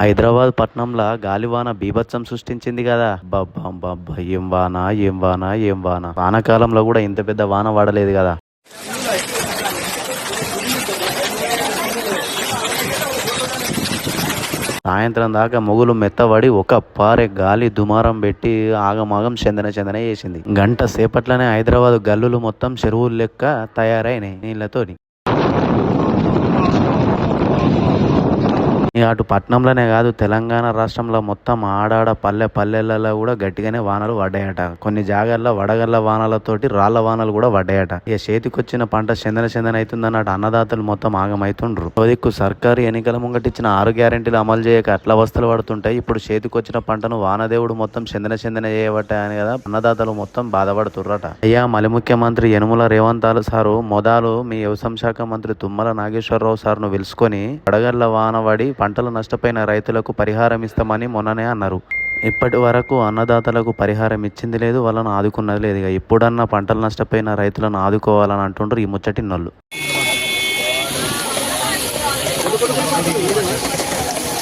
హైదరాబాద్ పట్నంలో గాలివాన బీభత్సం సృష్టించింది కదా. బాబ్బా ఏం వాన ఏం వాన ఏం వాన. వానాకాలంలో కూడా ఇంత పెద్ద వాన పడలేదు కదా. సాయంత్రం దాకా మొగులు మెత్తబడి ఒక పారే గాలి దుమారం పెట్టి ఆగమాగం చెందన చెందన చేసింది. గంట సేపట్లోనే హైదరాబాద్ గల్లులు మొత్తం చెరువులు లెక్క తయారైనాయి నీళ్ళతోని అటు పట్నంలోనే కాదు తెలంగాణ రాష్ట్రంలో మొత్తం ఆడాడ పల్లె పల్లెలలో కూడా గట్టిగానే వానలు పడ్డాయట. కొన్ని జాగాల్లో వడగళ్ళ వానలతోటి రాళ్ళ వానలు కూడా పడ్డాయట. ఇక చేతికొచ్చిన పంట చందన చందన అవుతుందన్నట్టు అన్నదాతలు మొత్తం ఆగమైతుండ్రు. దిక్కు సర్కారు ఎన్నికల ముంగటిచ్చిన ఆరు గ్యారెంటీలు అమలు చేయక అట్ల వస్తువులు పడుతుంటాయి ఇప్పుడు చేతికొచ్చిన పంటను వానదేవుడు మొత్తం చెందన చందన చేయబట్టాయని కదా అన్నదాతలు మొత్తం బాధపడుతుర్రట. అయ్యా మలి ముఖ్యమంత్రి యనుమల రేవంతాలు సారు మొదలు మీ వ్యవసాయ శాఖ మంత్రి తుమ్మల నాగేశ్వరరావు సార్ను పిలుచుకొని వడగళ్ళ వాన పడి పంటలు నష్టపోయిన రైతులకు పరిహారం ఇస్తామని మొన్ననే అన్నారు. ఇప్పటి వరకు అన్నదాతలకు పరిహారం ఇచ్చింది లేదు వాళ్ళను ఆదుకున్నది లేదు. ఇక ఎప్పుడన్నా పంటలు నష్టపోయిన రైతులను ఆదుకోవాలని అంటుండ్రు ఈ ముచ్చటి నల్లు